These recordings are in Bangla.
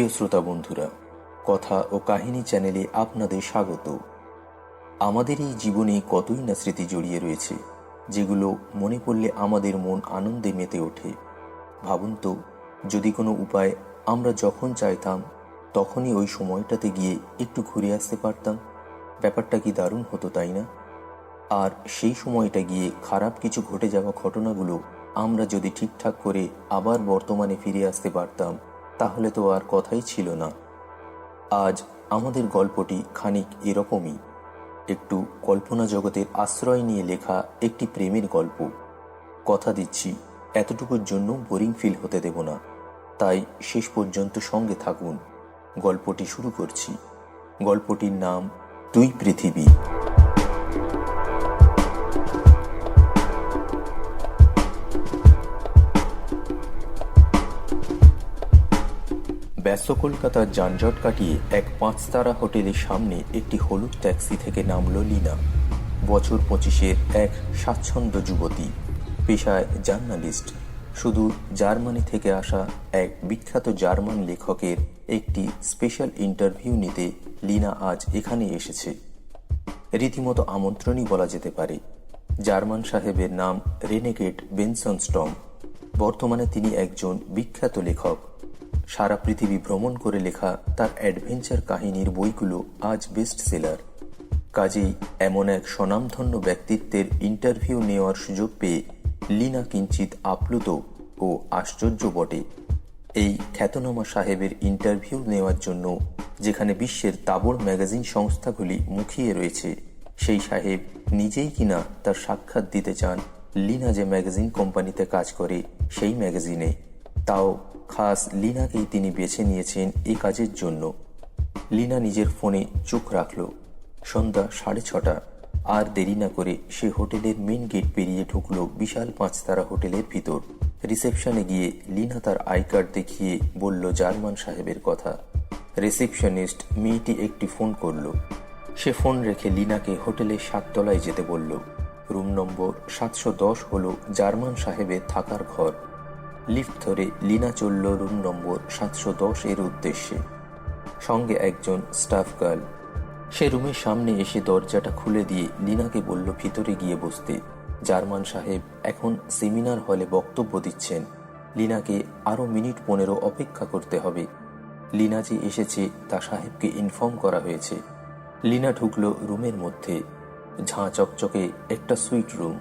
প্রিয় শ্রোতা বন্ধুরা, কথা ও কাহিনী চ্যানেলে আপনাদের স্বাগত। আমাদের এই জীবনে কতই না স্মৃতি জড়িয়ে রয়েছে, যেগুলো মনে পড়লে আমাদের মন আনন্দে মেতে ওঠে। ভাবুন তো, যদি কোনো উপায় আমরা যখন চাইতাম, তখনই ওই সময়টাতে গিয়ে একটু ঘুরে আসতে পারতাম। ব্যাপারটা কি দারুণ হতো, তাই না? আর সেই সময়টা গিয়ে খারাপ কিছু ঘটে যাওয়া ঘটনাগুলো আমরা যদি ঠিকঠাক করে আবার বর্তমানে ফিরে আসতে পারতাম তাহলে তো আর কথাই ছিল না। আজ আমাদের গল্পটি খানিক এরকমই। একটু কল্পনা জগতের আশ্রয় নিয়ে লেখা একটি প্রেমের গল্প। কথা দিচ্ছি, এতটুকুর জন্য বোরিং ফিল হতে দেব না। তাই শেষ পর্যন্ত সঙ্গে থাকুন। গল্পটি শুরু করছি। গল্পটির নাম, দুই পৃথিবী। ব্যস্ত কলকাতার যানজট কাটিয়ে এক পাঁচতারা হোটেলের সামনে একটি হলুদ ট্যাক্সি থেকে নামল লীনা। বছর পঁচিশের এক স্বাচ্ছন্দ্য যুবতী। পেশায় জার্নালিস্ট। শুধু জার্মানি থেকে আসা এক বিখ্যাত জার্মান লেখকের একটি স্পেশাল ইন্টারভিউ নিতে লীনা আজ এখানে এসেছে। রীতিমতো আমন্ত্রণই বলা যেতে পারে। জার্মান সাহেবের নাম রেনেগেট বেনসন স্টম বর্তমানে তিনি একজন বিখ্যাত লেখক। সারা পৃথিবী ভ্রমণ করে লেখা তার অ্যাডভেঞ্চার কাহিনীর বইগুলো আজ বেস্ট সেলার কাজেই এমন এক স্বনামধন্য ব্যক্তিত্বের ইন্টারভিউ নেওয়ার সুযোগ পেয়ে লীনা কিঞ্চিত আপ্লুত ও আশ্চর্য বটে। এই খ্যাতনামা সাহেবের ইন্টারভিউ নেওয়ার জন্য যেখানে বিশ্বের তাবড় ম্যাগাজিন সংস্থাগুলি মুখিয়ে রয়েছে, সেই সাহেব নিজেই কিনা তার সাক্ষাৎ দিতে চান লিনা যে ম্যাগাজিন কোম্পানিতে কাজ করে সেই ম্যাগাজিনে তাও খাস লিনাকেই তিনি বেছে নিয়েছেন এই কাজের জন্য। লিনা নিজের ফোনে চোখ রাখল। সন্ধ্যা সাড়ে ছটা। আর দেরি না করে সে হোটেলের মেন গেট পেরিয়ে ঢুকলো বিশাল পাঁচতারা হোটেলের ভিতর। রিসেপশনে গিয়ে লিনা তার আই কার্ড দেখিয়ে বলল জার্মান সাহেবের কথা। রিসেপশনিস্ট মেয়েটি একটি ফোন করল। সে ফোন রেখে লিনাকে হোটেলের সাততলায় যেতে বলল। রুম নম্বর সাতশো দশ হল জার্মান সাহেবের থাকার ঘর। লিফট ধরে লিনা চলল রুম নম্বর সাতশো দশ এর উদ্দেশ্যে। সঙ্গে একজন স্টাফ গার্ল। সে রুমের সামনে এসে দরজাটা খুলে দিয়ে লিনাকে বলল, ভিতরে গিয়ে বসতে। জার্মান সাহেব এখন সেমিনার হলে বক্তব্য দিচ্ছেন। লিনাকে আরও মিনিট পনেরো অপেক্ষা করতে হবে। লিনা যে এসেছে, তা সাহেবকে ইনফর্ম করা হয়েছে। লিনা ঢুকল রুমের মধ্যে। ঝাঁ চকচকে একটা সুইট রুম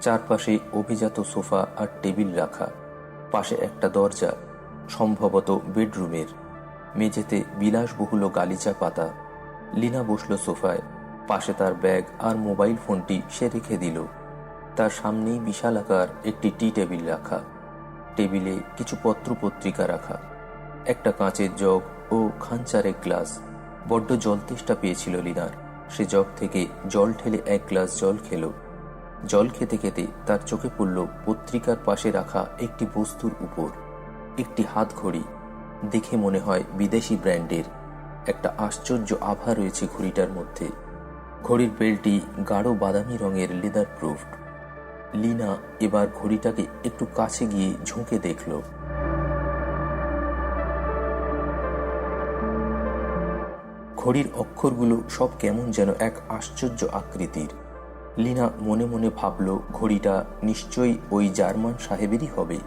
চারপাশে অভিজাত সোফা আর টেবিল রাখা। পাশে একটা দরজা, সম্ভবত বেডরুমের। মেঝেতে বিলাসবহুল গালিচা পাতা। লিনা বসল সোফায়। পাশে তার ব্যাগ আর মোবাইল ফোনটি সে রেখে দিল। তার সামনেই বিশাল আকার একটি টি টেবিল রাখা। টেবিলে কিছু পত্র পত্রিকা রাখা। একটা কাঁচের জগ ও খাঞ্চারের গ্লাস। বড্ড জল তেষ্টা পেয়েছিল লিনার। সে জগ থেকে জল ঠেলে এক গ্লাস জল খেল। জল খেতে খেতে তার চোখে পড়ল পত্রিকার পাশে রাখা একটি বস্তুর উপর। একটি হাত ঘড়ি দেখে মনে হয় বিদেশি ব্র্যান্ডের। একটা আশ্চর্য আভা রয়েছে ঘড়িটার মধ্যে। ঘড়ির বেলটি গাঢ় বাদামি রঙের লেদার প্রুফড লিনা এবার ঘড়িটাকে একটু কাছে গিয়ে ঝুঁকে দেখল। ঘড়ির অক্ষরগুলো সব কেমন যেন এক আশ্চর্য আকৃতির। লিনা মনে মনে ভাবল, ঘড়িটা নিশ্চয়ই ওই জার্মান সাহেবেরই হবে।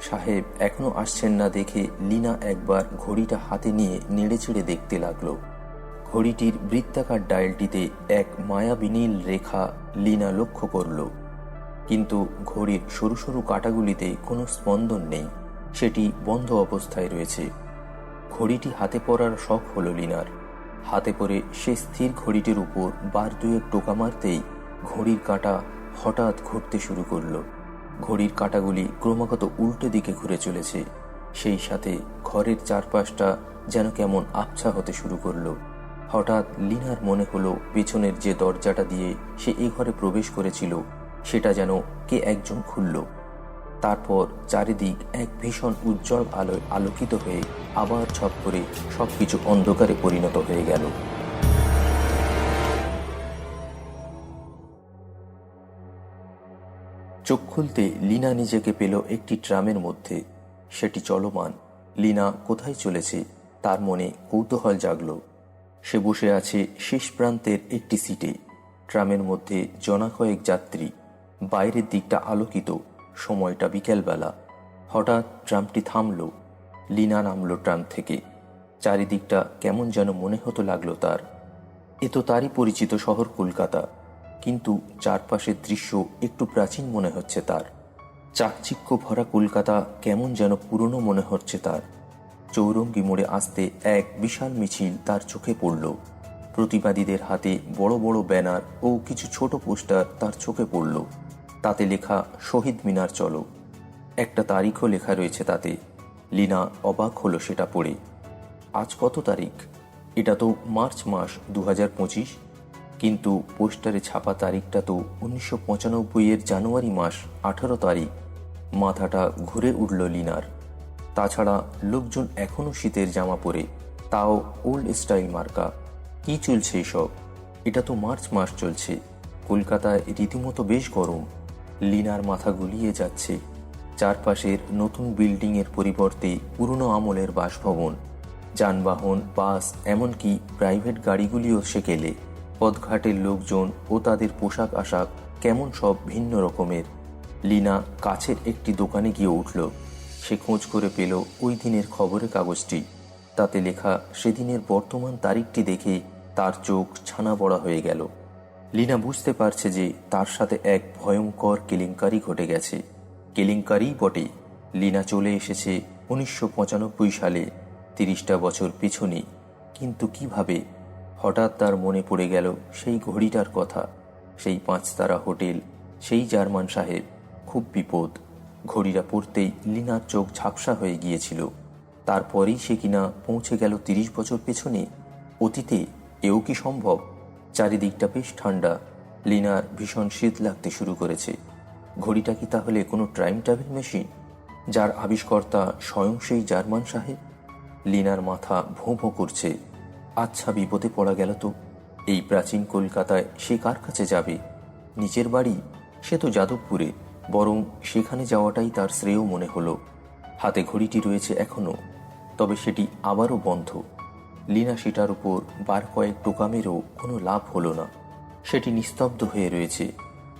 সাহেব এখনও আসছেন না দেখে লিনা একবার ঘড়িটা হাতে নিয়ে নেড়েচেড়ে দেখতে লাগল। ঘড়িটির বৃত্তাকার ডায়ালটিতে এক মায়াবিনীল রেখা লিনা লক্ষ্য করল। কিন্তু ঘড়ির সরু সরু কাটাগুলিতে কোনো স্পন্দন নেই, সেটি বন্ধ অবস্থায় রয়েছে। ঘড়িটি হাতে পড়ার শখ হলো লিনার। হাতে পরে সে স্থির ঘড়িটির উপর বার দুয়েক টোকা মারতেই ঘড়ির কাঁটা হঠাৎ ঘুরতে শুরু করল। ঘড়ির কাঁটাগুলি ক্রমাগত উল্টো দিকে ঘুরে চলেছে। সেই সাথে ঘরের চারপাশটা যেন কেমন আবছা হতে শুরু করল। হঠাৎ লিনার মনে হলো, পেছনের যে দরজাটা দিয়ে সে এ ঘরে প্রবেশ করেছিল, সেটা যেন কে একজন খুলল। তারপর চারিদিক এক ভীষণ উজ্জ্বল আলোয় আলোকিত হয়ে আবার ছপ করে সবকিছু অন্ধকারে পরিণত হয়ে গেল। চোখ খুলতে লিনা নিজেকে পেল একটি ট্রামের মধ্যে। সেটি চলমান। লিনা কোথায় চলেছে, তার মনে কৌতূহল জাগল। সে বসে আছে শেষ প্রান্তের একটি সিটে। ট্রামের মধ্যে জনা কয়েক যাত্রী। বাইরের দিকটা আলোকিত। সময়টা বিকেলবেলা। হঠাৎ ট্রামটি থামল। লিনা নামল ট্রাম থেকে। চারিদিকটা কেমন যেন মনে হতো লাগল তার। এ তো তারই পরিচিত শহর কলকাতা। কিন্তু চারপাশের দৃশ্য একটু প্রাচীন মনে হচ্ছে তার। চাকচিক্য ভরা কলকাতা কেমন যেন পুরনো মনে হচ্ছে তার। চৌরঙ্গি মোড়ে আসতে এক বিশাল মিছিল তার চোখে পড়ল। প্রতিবাদীদের হাতে বড় বড় ব্যানার ও কিছু ছোট পোস্টার তার চোখে পড়ল। তাতে লেখা, শহীদ মিনার, চলো। একটা তারিখও লেখা রয়েছে তাতে। লিনা অবাক হলো সেটা পড়ে। আজ কত তারিখ? এটা তো মার্চ মাস দু হাজার পঁচিশ। কিন্তু পোস্টারে ছাপা তারিখটা তো উনিশশো পঁচানব্বইয়ের জানুয়ারি মাস আঠারো তারিখ। মাথাটা ঘুরে উঠল লিনার। তাছাড়া লোকজন এখনও শীতের জামা পরে, তাও ওল্ড স্টাইল মার্কা। কি চলছে এসব? এটা তো মার্চ মাস চলছে। কলকাতায় রীতিমতো বেশ গরম। লিনার মাথা গুলিয়ে যাচ্ছে। চারপাশের নতুন বিল্ডিংয়ের পরিবর্তে পুরনো আমলের বাসভবন। যানবাহন, বাস, এমনকি প্রাইভেট গাড়িগুলিও সেকেলে। পথঘাটের লোকজন ও তাদের পোশাক আশাক কেমন সব ভিন্ন রকমের। লিনা কাছের একটি দোকানে গিয়ে উঠল। সে খোঁজ করে পেল ওই দিনের খবরের কাগজটি। তাতে লেখা, সেদিনের বর্তমান তারিখটি দেখে তার চোখ ছানা বড়া হয়ে গেল। লিনা বুঝতে পারছে যে তার সাথে এক ভয়ঙ্কর কেলেঙ্কারি ঘটে গেছে। কেলেঙ্কারিই বটে। লিনা চলে এসেছে উনিশশো পঁচানব্বই সালে, তিরিশটা বছর পিছনে। কিন্তু কীভাবে হঠাৎ তার মনে পড়ে গেল সেই ঘড়িটার কথা, সেই পাঁচতারা হোটেল, সেই জার্মান সাহেব খুব বিপদ। ঘড়িটা পড়তেই লিনার চোখ ঝাপসা হয়ে গিয়েছিল। তারপরেই সে কিনা পৌঁছে গেল তিরিশ বছর পেছনে। অতীতে এও কি সম্ভব? চারিদিকটা বেশ ঠান্ডা। লিনার ভীষণ শীত লাগতে শুরু করেছে। ঘড়িটা কি তাহলে কোনো টাইম ট্রাভেল মেশিন, যার আবিষ্কর্তা স্বয়ং সেই জার্মান সাহেব লিনার মাথা ভোঁ ভোঁ করছে। আচ্ছা বিপদে পড়া গেল তো। এই প্রাচীন কলকাতায় সে কার কাছে যাবে? নিজের বাড়ি? সে তো যাদবপুরে। বরং সেখানে যাওয়াটাই তার শ্রেয় মনে হলো। হাতে ঘড়িটি রয়েছে এখনও তবে সেটি আবারও বন্ধ। লিনা সেটার উপর বার কয়েক টোকা মেরেও কোনো লাভ হলো না। সেটি নিস্তব্ধ হয়ে রয়েছে।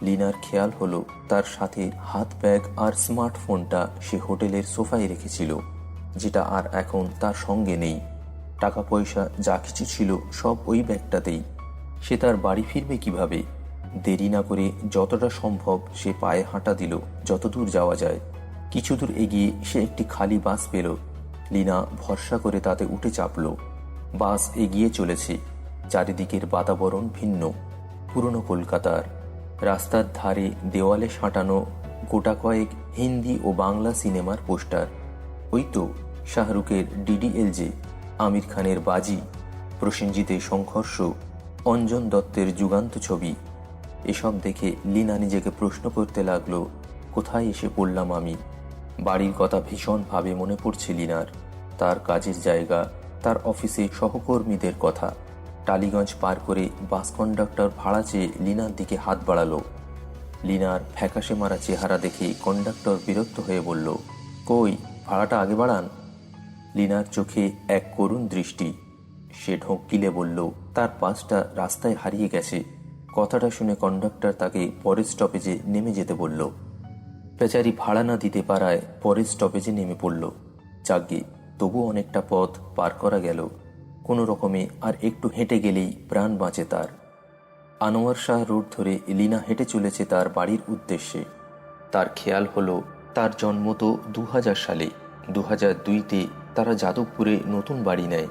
লিনার খেয়াল হলো তার সাথে হাত ব্যাগ আর স্মার্টফোনটা সে হোটেলের সোফায় রেখেছিল, যেটা আর এখন তার সঙ্গে নেই। টাকা পয়সা যা কিছু ছিল সব ওই ব্যাগটাতেই। সে তার বাড়ি ফিরবে কীভাবে? দেরি না করে যতটা সম্ভব সে পায়ে হাঁটা দিল, যতদূর যাওয়া যায়। কিছু দূর এগিয়ে সে একটি খালি বাস পেল। লিনা ভরসা করে তাতে উঠে চাপল। বাস এগিয়ে চলেছে। চারিদিকের বাতাবরণ ভিন্ন, পুরনো কলকাতার। রাস্তার ধারে দেওয়ালে সাঁটানো গোটা কয়েক হিন্দি ও বাংলা সিনেমার পোস্টার। ওই তো শাহরুখের ডিডিএলজে। আমির খানের বাজি, প্রসেনজিতের সংঘর্ষ, অঞ্জন দত্তের যুগান্ত ছবি, এসব দেখে লীনা নিজেকে প্রশ্ন করতে লাগল, কোথায় এসে পড়লাম আমি? বাড়ির কথা ভীষণভাবে মনে পড়ছে লিনার। তার কাজের জায়গা, তার অফিসে সহকর্মীদের কথা। টালিগঞ্জ পার করে বাস কন্ডাক্টর ভাড়া চেয়ে লিনার দিকে হাত বাড়ালো। লিনার ফ্যাকাশে মারা চেহারা দেখে কন্ডাক্টর বিরক্ত হয়ে বলল, কই, ভাড়াটা আগে বাড়ান? লিনার চোখে এক করুণ দৃষ্টি। সে ঢোক গিলে বলল, তার পাঁচটা রাস্তায় হারিয়ে গেছে। কথাটা শুনে কন্ডাক্টর তাকে পরের স্টপেজে নেমে যেতে বলল। বেচারি ভাড়া না দিতে পারায় পরের স্টপেজে নেমে পড়ল। যাগ্গে তবু অনেকটা পথ পার করা গেল। কোনো রকমে আর একটু হেঁটে গেলেই প্রাণ বাঁচে তার। আনোয়ার শাহ রোড ধরে লিনা হেঁটে চলেছে তার বাড়ির উদ্দেশ্যে। তার খেয়াল হলো, তার জন্ম তো দু হাজার সালে। দু হাজার দুইতে তারা যাদবপুরে নতুন বাড়ি নেয়।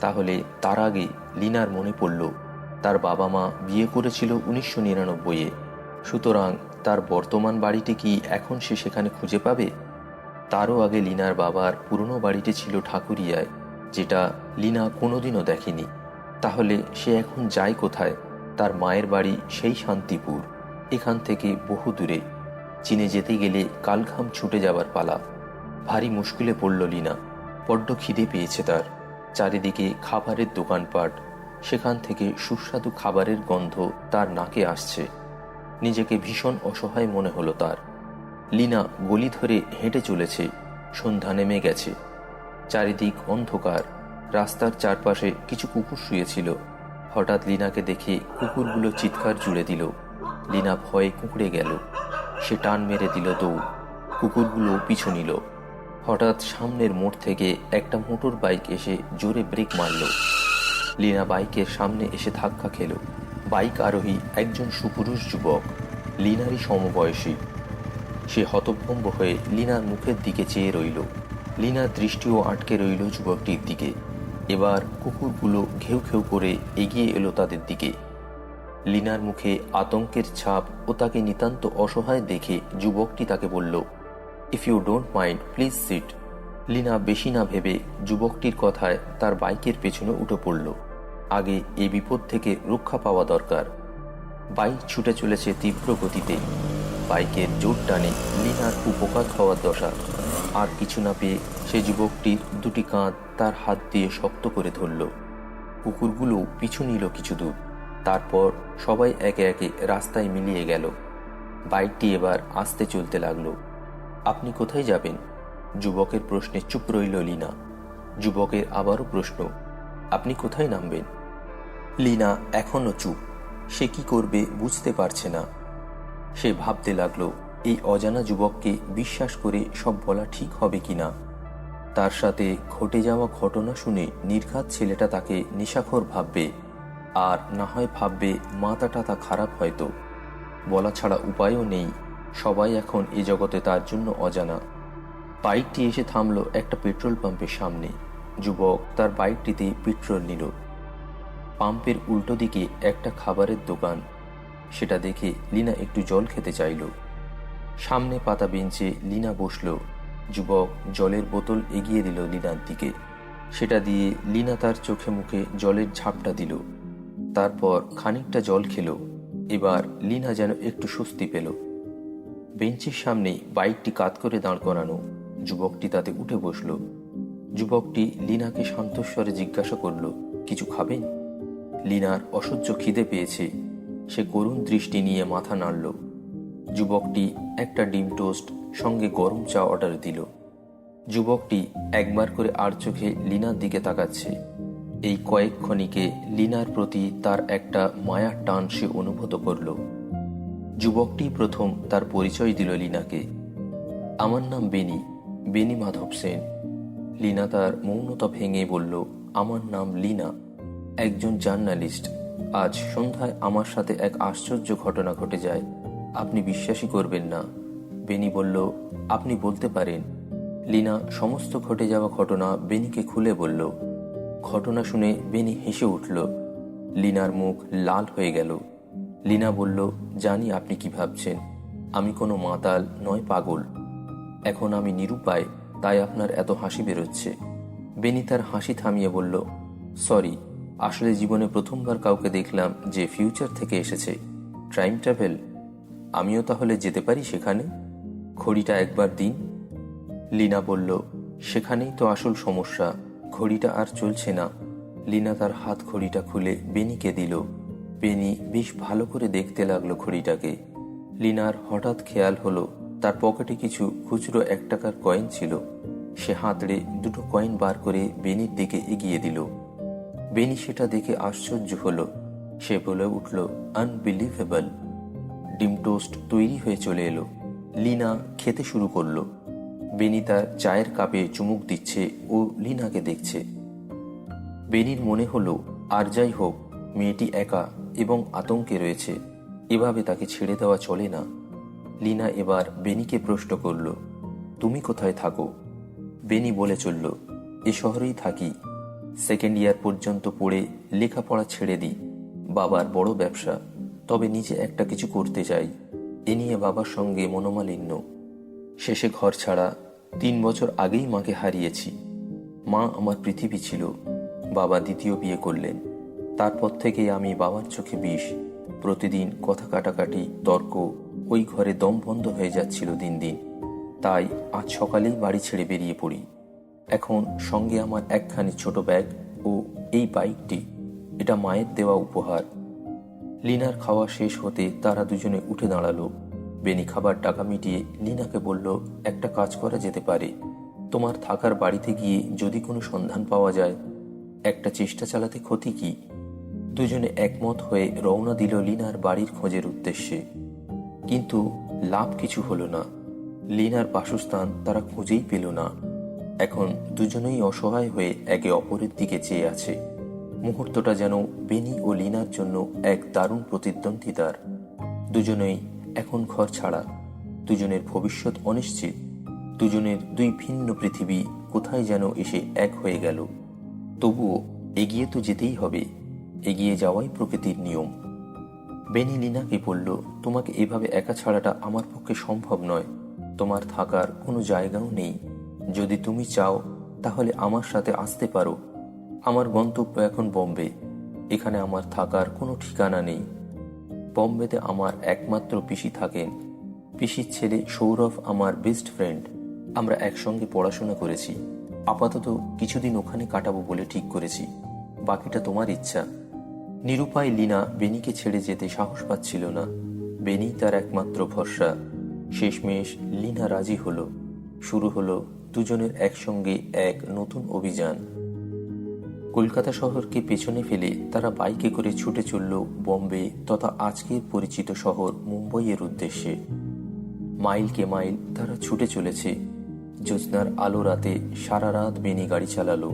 তাহলে তার আগে লিনার মনে পড়ল, তার বাবা মা বিয়ে করেছিল উনিশশো নিরানব্বইয়ে। সুতরাং তার বর্তমান বাড়িটি কি এখন সে সেখানে খুঁজে পাবে? তারও আগে লিনার বাবার পুরনো বাড়িটি ছিল ঠাকুরিয়ায়, যেটা লিনা কোনোদিনও দেখেনি। তাহলে সে এখন যায় কোথায়? তার মায়ের বাড়ি সেই শান্তিপুর, এখান থেকে বহু দূরে। চীনে যেতে গেলে কালঘাম ছুটে যাবার পালা। ভারী মুশকিলে পড়ল লিনা। বড্ড খিদে পেয়েছে তার। চারিদিকে খাবারের দোকানপাট, সেখান থেকে সুস্বাদু খাবারের গন্ধ তার নাকে আসছে। নিজেকে ভীষণ অসহায় মনে হলো তার। লিনা গলি ধরে হেঁটে চলেছে, সন্ধ্যা নেমে গেছে। চারিদিক অন্ধকার, রাস্তার চারপাশে কিছু কুকুর শুয়েছিল। হঠাৎ লিনাকে দেখে কুকুরগুলো চিৎকার জুড়ে দিল। লিনা ভয়ে কুঁকড়ে গেল। সে টান মেরে দিল দৌড়। কুকুরগুলো পিছু নিল। হঠাৎ সামনের মোড় থেকে একটা মোটর বাইক এসে জোরে ব্রেক মারল। লিনা বাইকের সামনে এসে ধাক্কা খেল। বাইক আরোহী একজন সুপুরুষ যুবক, লিনারই সমবয়সী। সে হতভম্ব হয়ে লিনার মুখের দিকে চেয়ে রইল। লিনার দৃষ্টিও আটকে রইল যুবকটির দিকে। এবার কুকুরগুলো ঘেউ ঘেউ করে এগিয়ে এলো তাদের দিকে। লিনার মুখে আতঙ্কের ছাপ ও তাকে নিতান্ত অসহায় দেখে যুবকটি তাকে বলল if you don't mind please sit Lina বেশি না ভেবে যুবকটির কথায় তার বাইকের পেছনে উঠে পড়ল। আগে এই বিপদ থেকে রক্ষা পাওয়া দরকার। বাইক ছুটে চলেছে তীব্র গতিতে। বাইকের জোর টানে লিনার উপকাত হওয়ার দশা। আর কিছু না পেয়ে সে যুবকটির দুটি কাঁধ তার হাত দিয়ে শক্ত করে ধরল। কুকুরগুলো পিছু নিল কিছু দূর। তারপর সবাই একে একে রাস্তায় মিলিয়ে গেল। বাইকটি এবার আস্তে চলতে লাগল। আপনি কোথায় যাবেন? যুবকের প্রশ্নে চুপ রইল লীনা। যুবকের আবারও প্রশ্ন, আপনি কোথায় নামবেন? লিনা এখনও চুপ, সে কি করবে বুঝতে পারছে না। সে ভাবতে লাগল, এই অজানা যুবককে বিশ্বাস করে সব বলা ঠিক হবে কি না তার সাথে ঘটে যাওয়া ঘটনা শুনে নির্ঘাত ছেলেটা তাকে নিশাখর ভাববে, আর না হয় ভাববে মাথাটা তা খারাপ হয়তো। বলা ছাড়া উপায়ও নেই। সবাই এখন এ জগতে তার জন্য অজানা। বাইকটি এসে থামল একটা পেট্রোল পাম্পের সামনে। যুবক তার বাইকটিতে পেট্রোল নিল। পাম্পের উল্টো দিকে একটা খাবারের দোকান। সেটা দেখে লিনা একটু জল খেতে চাইল। সামনে পাতা বেঞ্চে লিনা বসল। যুবক জলের বোতল এগিয়ে দিল লিনার দিকে। সেটা দিয়ে লিনা তার চোখে মুখে জলের ঝাপটা দিল। তারপর খানিকটা জল খেলো। এবার লিনা যেন একটু স্বস্তি পেল। বেঞ্চের সামনেই বাইকটি কাত করে দাঁড় করানো। যুবকটি তাতে উঠে বসল। যুবকটি লিনাকে শান্তস্বরে জিজ্ঞাসা করল, কিছু খাবেন লিনার অসহ্য খিদে পেয়েছে। সে করুণ দৃষ্টি নিয়ে মাথা নাড়ল। যুবকটি একটা ডিম টোস্ট সঙ্গে গরম চা অর্ডার দিল। যুবকটি একবার করে আর চোখে লিনার দিকে তাকাচ্ছে। এই কয়েক ক্ষণিকে লিনার প্রতি তার একটা মায়ার টান সে অনুভূত করল। যুবকটি প্রথম তার পরিচয় দিল লিনাকে। আমার নাম বেনি বেনি মাধব সেন। লীনা তার মৌনতা ভেঙে বলল, আমার নাম লীনা, একজন জার্নালিস্ট। আজ সন্ধ্যায় আমার সাথে এক আশ্চর্য ঘটনা ঘটে যায়। আপনি বিশ্বাসই করবেন না। বেনি বলল, আপনি বলতে পারেন। লীনা সমস্ত ঘটে যাওয়া ঘটনা বেনিকে খুলে বলল। ঘটনা শুনে বেনি হেসে উঠল। লিনার মুখ লাল হয়ে গেল। লিনা বলল, জানি আপনি কি ভাবছেন। আমি কোনো মাতাল নয়, পাগল। এখন আমি নিরুপায়, তাই আপনার এত হাসি বেরোচ্ছে। বেনি তার হাসি থামিয়ে বলল, সরি, আসলে জীবনে প্রথমবার কাউকে দেখলাম যে ফিউচার থেকে এসেছে। টাইম ট্রাভেল, আমিও তাহলে যেতে পারি সেখানে? ঘড়িটা একবার দিন। লিনা বলল, সেখানেই তো আসল সমস্যা, ঘড়িটা আর চলছে না। লিনা তার হাত ঘড়িটা খুলে বেনিকে দিল। বেনি বেশ ভালো করে দেখতে লাগল ঘড়িটাকে। লিনার হঠাৎ খেয়াল হলো, তার পকেটে কিছু খুচরো এক টাকার কয়েন ছিল। সে হাতড়ে দুটো কয়েন বার করে বেনির দিকে এগিয়ে দিল। বেনি সেটা দেখে আশ্চর্য হলো। সে বলে উঠল আনবিলিভেবল ডিম টোস্ট তৈরি হয়ে চলে এলো। লিনা খেতে শুরু করল। বেনি তার চায়ের কাপে চুমুক দিচ্ছে ও লিনাকে দেখছে। বেনির মনে হলো, আর যাই হোক, মেয়েটি একা এবং আতঙ্কে রয়েছে। এভাবে তাকে ছেড়ে দেওয়া চলে না। লিনা এবার বেনিকে প্রশ্ন করল, তুমি কোথায় থাকো? বেনি বলে চলল, এ শহরেই থাকি। সেকেন্ড ইয়ার পর্যন্ত পড়ে লেখাপড়া ছেড়ে দিই। বাবার বড় ব্যবসা, তবে নিজে একটা কিছু করতে চাই এ নিয়ে বাবার সঙ্গে মনোমালিন্য। শেষে ঘর ছাড়া তিন বছর আগেই মাকে হারিয়েছি। মা আমার পৃথিবী ছিল। বাবা দ্বিতীয় বিয়ে করলেন। তারপর থেকে আমি বাবার চোখে বিষ। প্রতিদিন কথা কাটাকাটি, তর্ক, ওই ঘরে দম বন্ধ হয়ে যাচ্ছিল দিন দিন। তাই আজ সকালেই বাড়ি ছেড়ে বেরিয়ে পড়ি। এখন সঙ্গে আমার একখানি ছোট ব্যাগ ও এই বাইকটি। এটা মায়ের দেওয়া উপহার। লিনার খাওয়া শেষ হতে তারা দুজনে উঠে দাঁড়াল। বেনি খাবার টাকা মিটিয়ে লিনাকে বলল, একটা কাজ করা যেতে পারে। তোমার থাকার বাড়িতে গিয়ে যদি কোনো সন্ধান পাওয়া যায়, একটা চেষ্টা চালাতে ক্ষতি কি? দুজনে একমত হয়ে রওনা দিল লিনার বাড়ির খোঁজের উদ্দেশ্যে। কিন্তু লাভ কিছু হলো না। লিনার বাসস্থান তারা খুঁজেই পেল না। এখন দুজনেই অসহায় হয়ে একে অপরের দিকে চেয়ে আছে। মুহূর্তটা যেন বেনি ও লিনার জন্য এক দারুণ প্রতিদ্বন্দ্বিতার দুজনেই এখন ঘর ছাড়া। দুজনের ভবিষ্যৎ অনিশ্চিত। দুজনের দুই ভিন্ন পৃথিবী কোথায় যেন এসে এক হয়ে গেল। তবুও এগিয়ে তো যেতেই হবে। এগিয়ে যাওয়াই প্রকৃতির নিয়ম। বেনি লিনাকে বলল, তোমাকে এভাবে একা ছাড়াটা আমার পক্ষে সম্ভব নয়। তোমার থাকার কোনো জায়গাও নেই। যদি তুমি চাও, তাহলে আমার সাথে আসতে পারো। আমার গন্তব্য এখন বম্বে। এখানে আমার থাকার কোনো ঠিকানা নেই। বম্বেতে আমার একমাত্র পিসি থাকেন। পিসির ছেলে সৌরভ আমার বেস্ট ফ্রেন্ড। আমরা একসঙ্গে পড়াশোনা করেছি। আপাতত কিছুদিন ওখানে কাটাবো বলে ঠিক করেছি। বাকিটা তোমার ইচ্ছা। নিরুপায় লিনা বেনিকে ছেড়ে যেতে সাহস পাচ্ছিল না। বেনি তার একমাত্র ভরসা। শেষমেশ লীনা রাজি হলো। শুরু হলো দুজনের একসঙ্গে এক নতুন অভিযান। কলকাতা শহরকে পেছনে ফেলে তারা বাইকে করে ছুটে চলল বম্বে তথা আজকের পরিচিত শহর মুম্বইয়ের উদ্দেশ্যে। মাইলকে মাইল তারা ছুটে চলেছে। জ্যোৎস্নার আলো রাতে সারা রাত বেনি গাড়ি চালালো।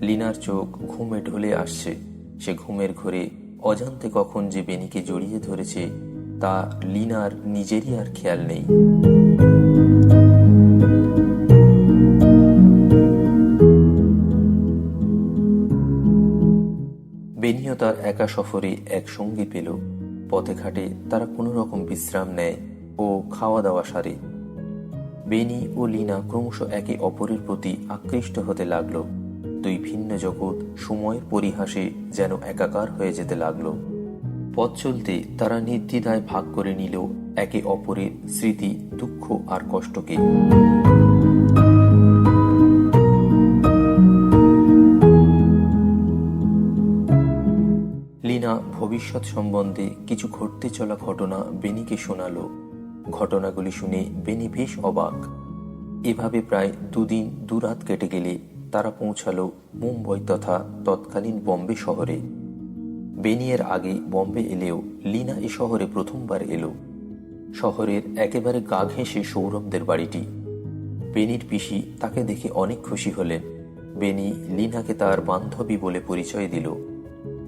লিনার চোখ ঘুমে ঢলে আসছে। সে ঘুমের ঘরে অজান্তে কখন যে বেনিকে জড়িয়ে ধরেছে, তা লিনার নিজেরই আর খেয়াল নেই। বেনিও তার একা সফরে এক সঙ্গী পেল। পথে ঘাটে তারা কোনো রকম বিশ্রাম নেয় ও খাওয়া দাওয়া সারে। বেনি ও লিনা ক্রমশ একে অপরের প্রতি আকৃষ্ট হতে লাগল। দুই ভিন্ন জগৎ সময়ের পরিহাসে যেন একাকার হয়ে যেতে লাগল। পথ চলতে তারা নির্দ্বিধায় ভাগ করে নিল একে অপরের স্মৃতি, দুঃখ আর কষ্টকে। লিনা ভবিষ্যৎ সম্বন্ধে কিছু ঘটতে চলা ঘটনা বেনিকে শোনালো। ঘটনাগুলি শুনে বেনি বেশ অবাক। এভাবে প্রায় দুদিন, দুরাত কেটে গেলে তারা পৌঁছালো মুম্বই তথা তৎকালীন বম্বে শহরে। বেনিয়ের আগে বম্বে এলেও লিনা এ শহরে প্রথমবার এলো। শহরের একেবারে গা ঘেঁষে সৌরভদের বাড়িটি। বেনির পিসি তাকে দেখে অনেক খুশি হলেন। বেনি লিনাকে তার বান্ধবী বলে পরিচয় দিল।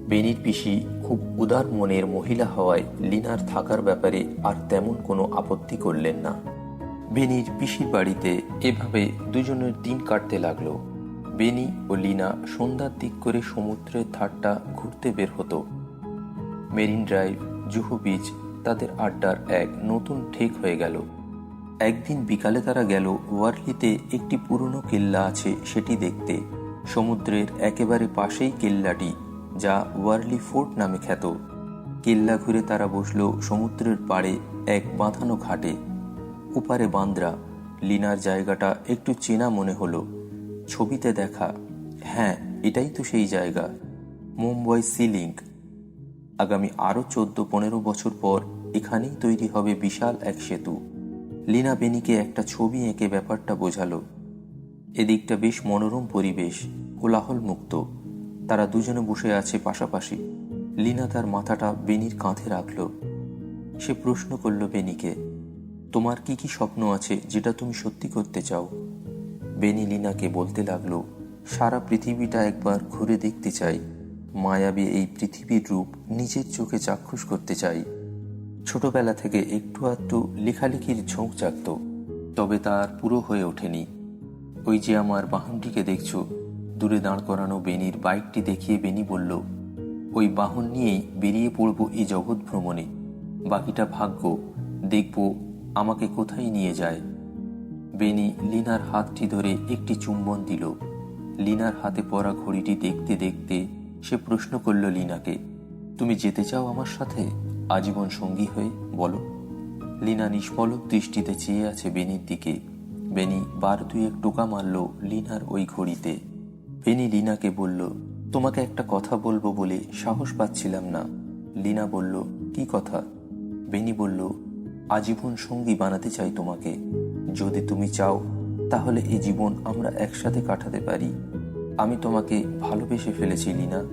বেনির পিসি খুব উদার মনের মহিলা হওয়ায় লিনার থাকার ব্যাপারে আর তেমন কোনো আপত্তি করলেন না। বেনির পিসির বাড়িতে এভাবে দুজনের দিন কাটতে লাগল। বেনি ও লিনা সন্ধ্যার দিক করে সমুদ্রের ধারটা ঘুরতে বের হতো। মেরিন ড্রাইভ, জুহু বিচ, তাদের আড্ডার এক নতুন ঠেক হয়ে গেল। একদিন বিকালে তারা গেল ওয়ার্লিতে একটি পুরনো কেল্লা আছে সেটি দেখতে। সমুদ্রের একেবারে পাশেই কেল্লাটি, যা ওয়ারলি ফোর্ট নামে খ্যাত। কেল্লা ঘুরে তারা বসল সমুদ্রের পাড়ে এক বাঁধানো ঘাটে। উপারে বান্দ্রা, লিনার জায়গাটা একটু চেনা মনে হলো। ছবিতে দেখা হ্যাঁ এটাই তো সেই জায়গা, মুম্বাই সি আগামী আরও চোদ্দ পনেরো বছর পর এখানেই তৈরি হবে বিশাল এক সেতু। লীনা বেনিকে একটা ছবি এঁকে ব্যাপারটা বোঝালো। এদিকটা বেশ মনোরম পরিবেশ কোলাহল মুক্ত তারা দুজনে বসে আছে পাশাপাশি। লীনা তার মাথাটা বেনির কাঁধে রাখল। সে প্রশ্ন করল বেনিকে, তোমার কি কি স্বপ্ন আছে যেটা তুমি সত্যি করতে চাও? বেনি লিনাকে বলতে লাগল, সারা পৃথিবীটা একবার ঘুরে দেখতে চাই। মায়াবী এই পৃথিবীর রূপ নিজের চোখে চাক্ষুষ করতে চাই। ছোটবেলা থেকে একটু আধটু লেখালেখির ঝোঁক জাগত, তবে তার পুরো হয়ে ওঠেনি। ওই যে আমার বাহনটিকে দেখছ, দূরে দাঁড় করানো বেনির বাইকটি দেখিয়ে বেনি বলল, ওই বাহন নিয়েই বেরিয়ে পড়ব এই জগৎ ভ্রমণে। বাকিটা ভাগ্য, দেখব আমাকে কোথায় নিয়ে যায় বেনি লিনার হাতটি ধরে একটি চুম্বন দিল। লিনার হাতে পরা ঘড়িটি দেখতে দেখতে সে প্রশ্ন করল লিনাকে, তুমি যেতে চাও আমার সাথে আজীবন সঙ্গী হয়ে, বলো? লিনা নিষ্পলক দৃষ্টিতে চেয়ে আছে বেনির দিকে। বেনি বার দুয়েক টোকা মারল লিনার ওই ঘড়িতে। বেনি লিনাকে বলল, তোমাকে একটা কথা বলব বলে সাহস পাচ্ছিলাম না। লিনা বলল, কি কথা? বেনি বলল, আজীবন সঙ্গী বানাতে চাই তোমাকে। যদি তুমি চাও, তাহলে এই জীবন আমরা একসাথে কাটাতে পারি। আমি তোমাকে ভালোবেসে ফেলেছি, লিনা।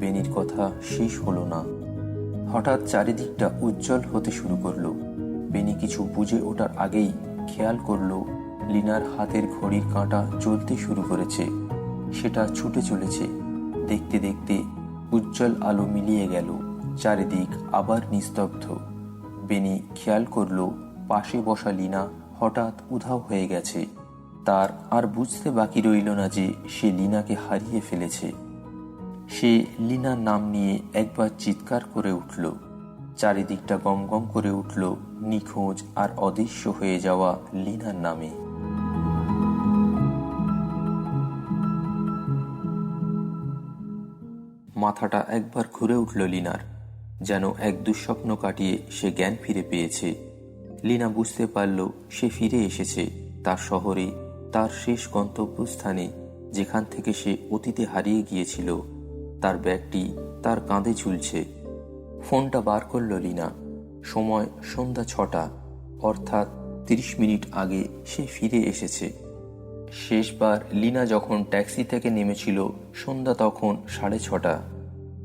বেনির কথা শেষ হলো না। হঠাৎ চারিদিকটা উজ্জ্বল হতে শুরু করল। বেনি কিছু বুঝে ওঠার আগেই খেয়াল করল, লিনার হাতের ঘড়ির কাঁটা চলতে শুরু করেছে। সেটা ছুটে চলেছে। দেখতে দেখতে উজ্জ্বল আলো মিলিয়ে গেল, চারিদিক আবার নিস্তব্ধ। বেনি খেয়াল করল, পাশে বসা লিনা হঠাৎ উধাও হয়ে গেছে। তার আর বুঝতে বাকি রইল না যে সে লিনাকে হারিয়ে ফেলেছে। সে লিনার নাম নিয়ে একবার চিৎকার করে উঠল। চারিদিকটা গম গম করে উঠল, নিখোঁজ আর অদৃশ্য হয়ে যাওয়া লিনার নামে। মাথাটা একবার ঘুরে উঠল লিনার, যেন এক দুঃস্বপ্ন কাটিয়ে সে জ্ঞান ফিরে পেয়েছে। লিনা বুঝতে পারল সে ফিরে এসেছে তার শহরে, তার শেষ গন্তব্যস্থানে, যেখান থেকে সে অতীতে হারিয়ে গিয়েছিল। তার ব্যাগটি তার কাঁধে ঝুলছে। ফোনটা বার করল লিনা। সময় সন্ধ্যা ছটা, অর্থাৎ তিরিশ মিনিট আগে সে ফিরে এসেছে। শেষবার লিনা যখন ট্যাক্সি থেকে নেমেছিল, সন্ধ্যা তখন সাড়ে ছটা।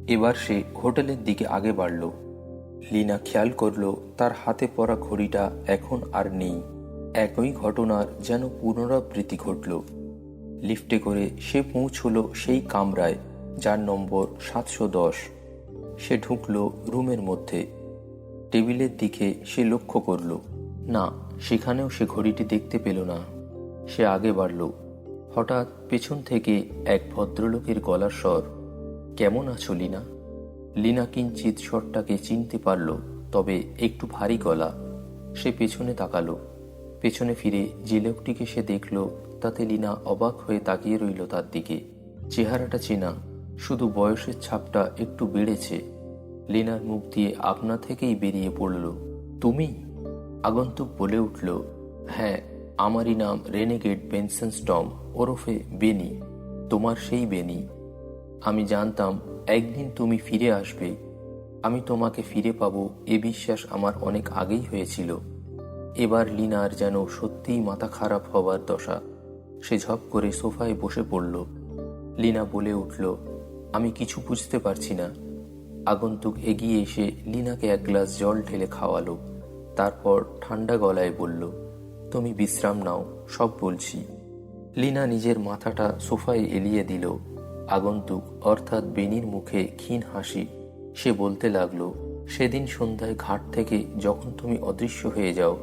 এবার সে হোটেলের দিকে আগে বাড়ল। লিনা খেয়াল করল, তার হাতে পড়া ঘড়িটা এখন আর নেই। একই ঘটনার যেন পুনরাবৃত্তি ঘটল। লিফটে করে সে পৌঁছল সেই কামরায়, যার নম্বর সাতশো দশ। সে ঢুকল রুমের মধ্যে। টেবিলের দিকে সে লক্ষ্য করল। না, সেখানেও সে ঘড়িটি দেখতে পেল না। সে আগে বাড়ল। হঠাৎ পেছন থেকে এক ভদ্রলোকের গলার স্বর, কেমন আছো, লিনা? লিনা কিঞ্চিত স্বরটাকে চিনতে পারল, তবে একটু ভারী গলা। সে পেছনে তাকালো। পেছনে ফিরে যে লোকটিকে সে দেখল, তাতে লিনা অবাক হয়ে তাকিয়ে রইল তার দিকে। চেহারাটা চেনা, শুধু বয়সের ছাপটা একটু বেড়েছে। লিনার মুখ দিয়ে আপনা থেকেই বেরিয়ে পড়ল, তুমি? আগন্তুক বলে উঠল হ্যাঁ আমারই নাম রেনেগেট বেনসন স্টম ওরফে বেনি, তোমার সেই বেনি। আমি জানতাম, একদিন তুমি ফিরে আসবে। আমি তোমাকে ফিরে পাবো, এ বিশ্বাস আমার অনেক আগেই হয়েছিল। এবার লিনার যেন সত্যিই মাথা খারাপ হবার দশা। সে ঝপ করে সোফায় বসে পড়ল। লিনা বলে উঠল, আমি কিছু বুঝতে পারছি না। আগন্তুক এগিয়ে এসে লিনাকে এক গ্লাস জল ঢেলে খাওয়ালো। তারপর ঠান্ডা গলায় বলল, তুমি বিশ্রাম নাও, সব বলছি। লিনা নিজের মাথাটা সোফায় এলিয়ে দিল। আগন্তুক, অর্থাৎ বেনির মুখে ক্ষীণ হাসি, সে বলতে লাগল, সেদিন সন্ধ্যায় ঘাট থেকে যখন তুমি অদৃশ্য হয়ে যাও,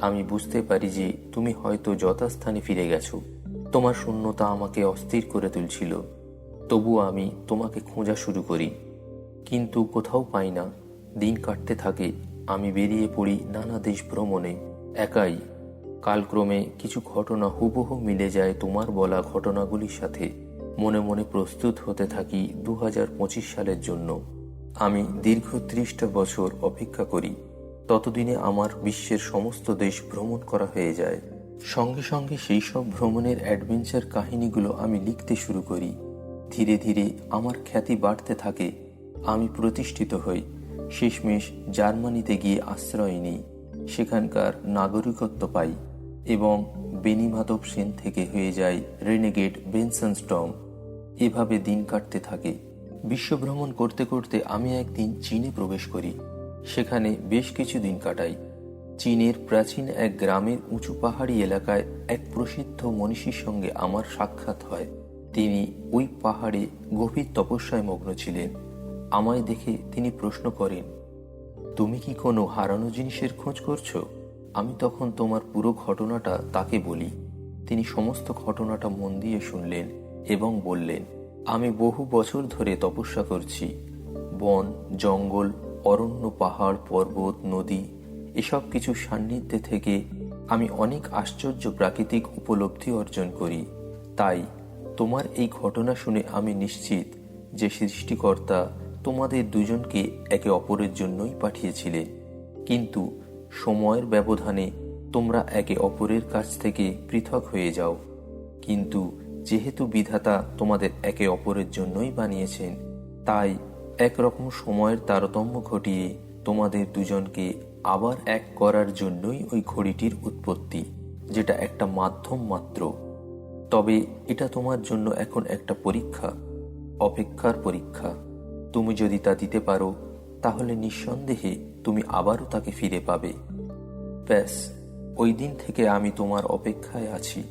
আমি বুঝতে পারি যে তুমি হয়তো যথাস্থানে ফিরে গেছো। তোমার শূন্যতা আমাকে অস্থির করে তুলছিল। তবু আমি তোমাকে খোঁজা শুরু করি। কিন্তু কোথাও পাই না। দিন কাটতে থাকে, আমি বেরিয়ে পড়ি নানা দেশ ভ্রমণে। একাই। কালক্রমে কিছু ঘটনা হুবহু মিলে যায় তোমার বলা ঘটনাগুলির সাথে। মনে মনে প্রস্তুত হতে থাকি দু হাজার পঁচিশ সালের জন্য। আমি দীর্ঘ ত্রিশটা বছর অপেক্ষা করি। ততদিনে আমার বিশ্বের সমস্ত দেশ ভ্রমণ করা হয়ে যায়। সঙ্গে সঙ্গে সেই সব ভ্রমণের অ্যাডভেঞ্চার কাহিনীগুলো আমি লিখতে শুরু করি। ধীরে ধীরে আমার খ্যাতি বাড়তে থাকে। আমি প্রতিষ্ঠিত হই। শেষমেশ জার্মানিতে গিয়ে আশ্রয় নিই। সেখানকার নাগরিকত্ব পাই এবং বেনিমাধব সেন থেকে হয়ে যায় রেনেগেট বেনসন স্টম এভাবে দিন কাটতে থাকে। বিশ্বভ্রমণ করতে করতে আমি একদিন চীনে প্রবেশ করি। সেখানে বেশ কিছু দিন কাটাই। চীনের প্রাচীন এক গ্রামের উঁচু পাহাড়ি এলাকায় এক প্রসিদ্ধ মনীষীর সঙ্গে আমার সাক্ষাৎ হয়। তিনি ওই পাহাড়ে গভীর তপস্যায় মগ্ন ছিলেন। আমায় দেখে তিনি প্রশ্ন করেন, তুমি কি কোনো হারানো জিনিসের খোঁজ করছ? আমি তখন তোমার পুরো ঘটনাটা তাকে বলি। তিনি সমস্ত ঘটনাটা মন দিয়ে শুনলেন। এবং বললেন, আমি বহু বছর ধরে তপস্যা করছি। বন, জঙ্গল, অরণ্য, পাহাড়, পর্বত, নদী, এসব কিছু সান্নিধ্যে থেকে আমি অনেক আশ্চর্য প্রাকৃতিক উপলব্ধি অর্জন করি। তাই তোমার এই ঘটনা শুনে আমি নিশ্চিত যে সৃষ্টিকর্তা তোমাদের দুজনকে একে অপরের জন্যই পাঠিয়েছিলেন। কিন্তু সময়ের ব্যবধানে তোমরা একে অপরের কাছ থেকে পৃথক হয়ে যাও। কিন্তু যেহেতু বিধাতা তোমাদের একে অপরের জন্যই বানিয়েছেন, তাই একরকম সময়ের তারতম্য ঘটিয়ে তোমাদের দুজনকে আবার এক করার জন্যই ওই ঘড়িটির উৎপত্তি, যেটা একটা মাধ্যম মাত্র। তবে এটা তোমার জন্য এখন একটা পরীক্ষা, অপেক্ষার পরীক্ষা। তুমি যদি তা দিতে পারো, তাহলে নিঃসন্দেহে তুমি আবারও তাকে ফিরে পাবে। ব্যাস, ওই দিন থেকে আমি তোমার অপেক্ষায় আছি।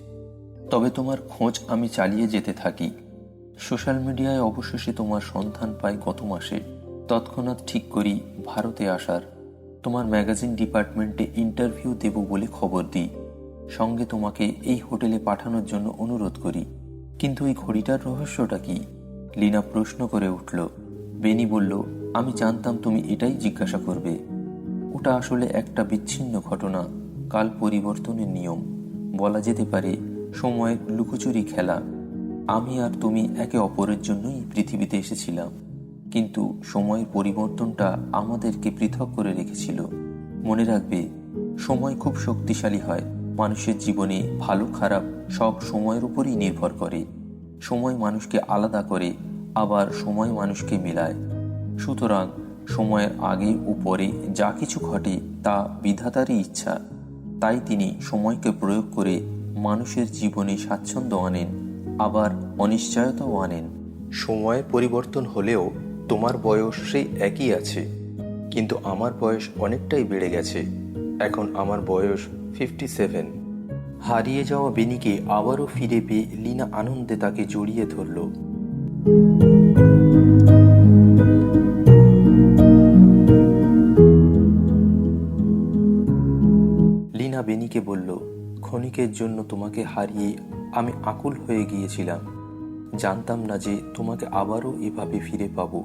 তবে তোমার খোঁজ আমি চালিয়ে যেতে থাকি। সোশ্যাল মিডিয়ায় অবশেষে তোমার সন্ধান পাই গত মাসে। তৎক্ষণাৎ ঠিক করি, ভারতে আসার। তোমার ম্যাগাজিন ডিপার্টমেন্টে ইন্টারভিউ দেব বলে খবর দিই। সঙ্গে তোমাকে এই হোটেলে পাঠানোর জন্য অনুরোধ করি। কিন্তু এই ঘড়িটার রহস্যটা কি? লিনা প্রশ্ন করে উঠল। বেনি বলল, আমি জানতাম তুমি এটাই জিজ্ঞাসা করবে। ওটা আসলে একটা বিচ্ছিন্ন ঘটনা। কাল পরিবর্তনের নিয়ম। বলা যেতে পারে সময়ের লুকোচুরি খেলা। আমি আর তুমি একে অপরের জন্যই পৃথিবীতে এসেছিলাম। কিন্তু সময়ের পরিবর্তনটা আমাদেরকে পৃথক করে রেখেছিল। মনে রাখবে, সময় খুব শক্তিশালী হয়। মানুষের জীবনে ভালো, খারাপ সব সময়ের উপরই নির্ভর করে। সময় মানুষকে আলাদা করে, আবার সময় মানুষকে মেলায়। সুতরাং সময়ের আগে ও পরে যা কিছু ঘটে তা বিধাতারই ইচ্ছা। তাই তিনি সময়কে প্রয়োগ করে মানুষের জীবনে স্বাচ্ছন্দ্য আনেন, আবার অনিশ্চয়তাও আনেন। সময়ের পরিবর্তন হলেও তোমার বয়স সেই একই আছে, কিন্তু আমার বয়স অনেকটাই বেড়ে গেছে। এখন আমার বয়স ফিফটি সেভেন হারিয়ে যাওয়া বেনিকে আবারও ফিরে পেয়ে লিনা আনন্দে তাকে জড়িয়ে ধরল। লীনা বেনিকে বলল ক্ষণিকের জন্য তোমাকে হারিয়ে আমি আকুল হয়ে গিয়েছিলাম। জানতাম না যে তোমাকে আবারও এভাবে ফিরে পাবো।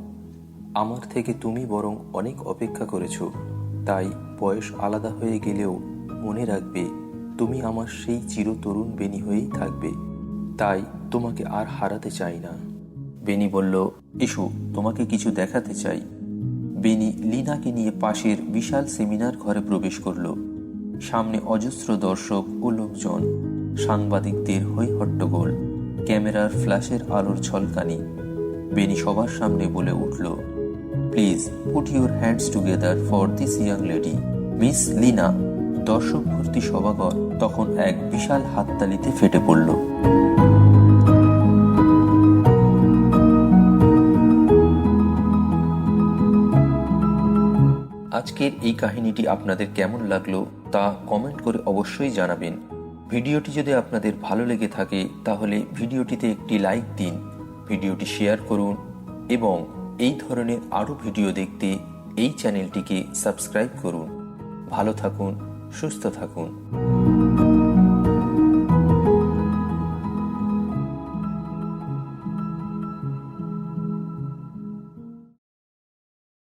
আমার থেকে তুমি বরং অনেক অপেক্ষা করেছ। তাই বয়স আলাদা হয়ে গেলেও মনে রাখবে, তুমি আমার সেই চিরতরুণ বেনি হয়েই থাকবে। তাই তোমাকে আর হারাতে চাই না। বেনি বলল এসো তোমাকে কিছু দেখাতে চাই। বেনি লিনাকে নিয়ে পাশের বিশাল সেমিনার ঘরে প্রবেশ করল। সামনে অজস্র দর্শক ও লোকজন, সাংবাদিকদের হই হট্টগোল ক্যামেরার ফ্ল্যাশের আলোর ছলকানি। বেনি সবার সামনে বলে উঠল, please put your hands together for this young lady miss Lina দর্শক ভর্তি সভাগর তখন এক বিশাল হাততালিতে ফেটে পড়ল। আজকের এই কাহিনীটি আপনাদের কেমন লাগল তা কমেন্ট করে অবশ্যই জানাবেন। ভিডিওটি যদি আপনাদের ভালো লেগে থাকে, তাহলে ভিডিওটিতে একটি লাইক দিন, ভিডিওটি শেয়ার করুন এবং এই ধরনের আরও ভিডিও দেখতে এই চ্যানেলটিকে সাবস্ক্রাইব করুন। ভালো থাকুন, সুস্থ থাকুন।